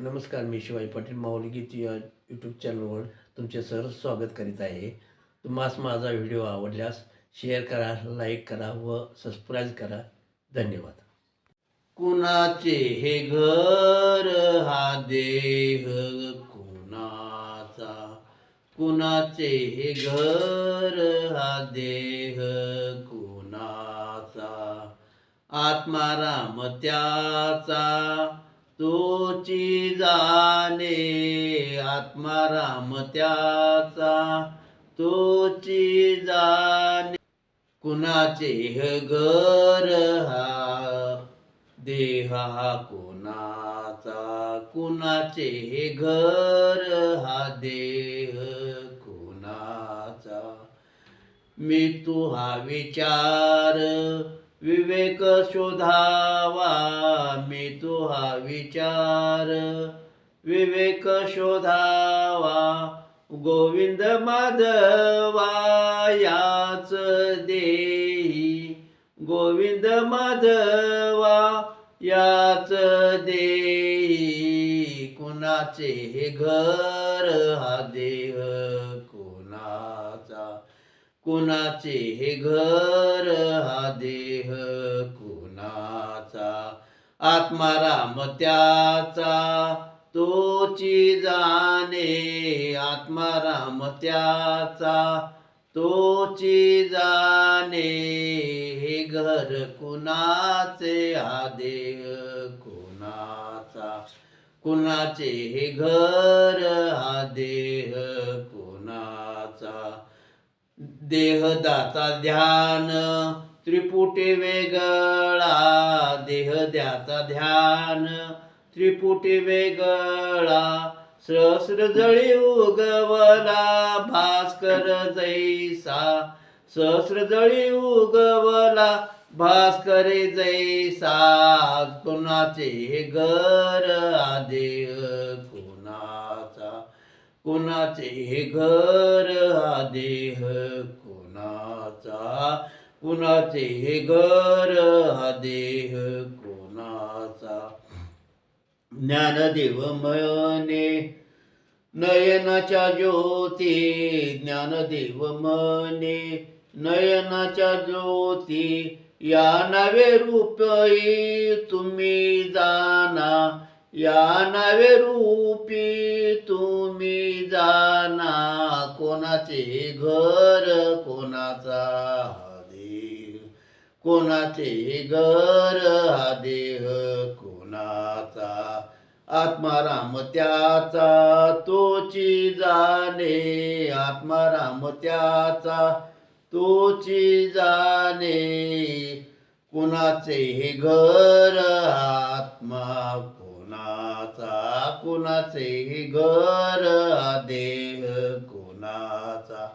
नमस्कार मी शिवाजी पाटील माऊली या यूट्यूब चॅनलवर तुमचे सर स्वागत करीत आहे. तुम्हाला माझा व्हिडिओ आवडल्यास शेअर करा लाईक करा व सबस्क्राईब करा. धन्यवाद. कुणाचे हे घर हा देह? कुणाचा? कुणाचे हे घर हा देह? कुणाचा? आत्माराम त्याचा. तोची जाणे आत्माराम त्याचा. तोची जाणे कुणाचे ह घर हा? देह हा कुणाचा? कुणाचे हे घर हा? देह कुणाचा? मी तू हा विचार विवेक शोधावा मी तुहा हा विचार. विवेक शोधावा गोविंद माधवा याच देही. गोविंद माधवा याच देही. कुणाचे हे घर हा देह कुणाचा? कुणाचे हे घर हा आत्माराम त्याचा तोची जाणे आत्माराम त्याचा तोची जाणे हे घर कुणाचे हा देह कुणाचा? कुणाचे हे घर हा देह कुणाचा? देहदाता ध्यान त्रिपुटी वेगळा देहदाता ध्यान त्रिपुटी वेगळा सहस्र जळी उगवला भास्कर जैसा. सहस्र जळी उगवला भास्कर जैसा. कुणाचे घर आदेह कुणाचा? कुणाचे घर आदेह देह कुणाचा? कुणाचे हे घर हा देह कोणाचा? ज्ञानदेव मने नयनाच्या ज्योती ज्ञानदेव मने नयनाच्या ज्योती या नावे रूपी तुम्ही जाना या नावे रूपी तुम्ही जाना कोणाचे घर कोणाचा? कोणाचे घर हा देह कोणाचा? आत्माराम त्याचा तोची जाणे. आत्माराम त्याचा तोची जाणे. कुणाचे हे घर आत्मा कोणाचा? कुणाचे हे घर हा देह कोणाचा?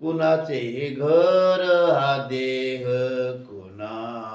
कुणाचे हे घर हा देह कुणाचा